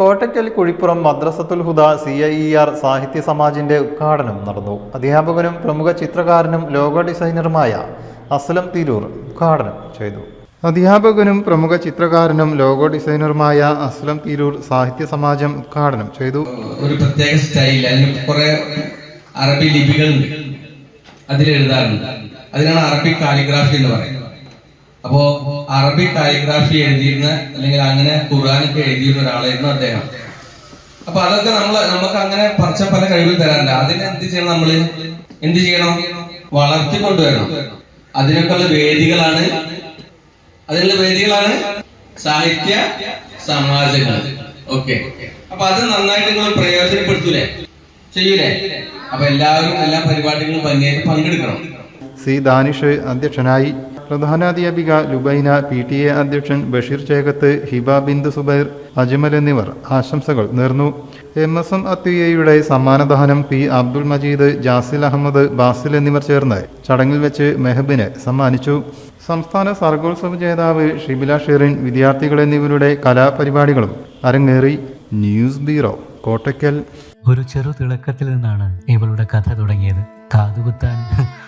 Kottakkal Kuzhippuram Madrasathul Huda C I E R സാഹിത്യ സമാജിന്റെ ഉദ്ഘാടനം നടന്നു. അധ്യാപകനും പ്രമുഖ ചിത്രകാരനും ലോഗോ ഡിസൈനറുമായ അസ്ലം തിരൂർ ഉദ്ഘാടനം ചെയ്തു. അധ്യാപകനും പ്രമുഖ ചിത്രകാരനും ലോഗോ ഡിസൈനറുമായ അസ്ലം തിരൂർ സാഹിത്യ സമാജം ഉദ്ഘാടനം ചെയ്തു. ഒരു പ്രത്യേക സ്റ്റൈൽ കുറെ അറബി ലിപികളുണ്ട്. അതിൽ എഴുതാറുണ്ട്. അതിനാണ് അറബി കാലിഗ്രാഫി എന്ന് പറയുന്നത്. അപ്പോ അറബി കാലിഗ്രാഫി എഴുതിയിരുന്ന അല്ലെങ്കിൽ അങ്ങനെ ഖുർആാനൊക്കെ എഴുതിയിരുന്ന ഒരാളായിരുന്നു അദ്ദേഹം. അപ്പൊ അതൊക്കെ നമ്മൾ നമുക്ക് അങ്ങനെ പറിച്ച പല കഴിവുകൾ തരാറില്ല. അതിനെ എന്ത് ചെയ്യണം നമ്മൾ? എന്ത് ചെയ്യണം? വളർത്തിക്കൊണ്ടുവരണം അതിനൊക്കെയുള്ള വേദികളാണ്. അതിനുള്ള വേദികളാണ് സാഹിത്യ സമാജങ്ങൾ. ഓക്കെ. അപ്പൊ അത് നന്നായിട്ട് നിങ്ങൾ പ്രയോജനപ്പെടുത്തൂലേ? ചെയ്യൂലേ? അപ്പൊ എല്ലാവരും എല്ലാ പരിപാടികളും പങ്കെടുക്കണം. സി ദാനിഷ് അധ്യക്ഷനായി പ്രധാനാധ്യാപിക ലുബൈന പി ടി എ അധ്യക്ഷൻ ബഷീർ ചേകത്ത് ഹിബ ബിന്ദു സുബൈർ അജ്മൽ എന്നിവർ ആശംസകൾ നേർന്നു. എം എസ് എം അത്യുയയുടെ സമ്മാനദാനം പി അബ്ദുൾ മജീദ് ജാസിൽ അഹമ്മദ് ബാസിൽ എന്നിവർ ചേർന്ന് ചടങ്ങിൽ വെച്ച് മെഹബിനെ സമ്മാനിച്ചു. സംസ്ഥാന സർഗോത്സവ ജേതാവ് ഷിബില ഷെറിൻ വിദ്യാർത്ഥികൾ എന്നിവരുടെ കലാപരിപാടികളും അരങ്ങേറി. News bureau Kottakkal. ഒരു ചെറു തിളക്കത്തിൽ നിന്നാണ് ഇവളുടെ കഥ തുടങ്ങിയത്. കാതുകുത്താൻ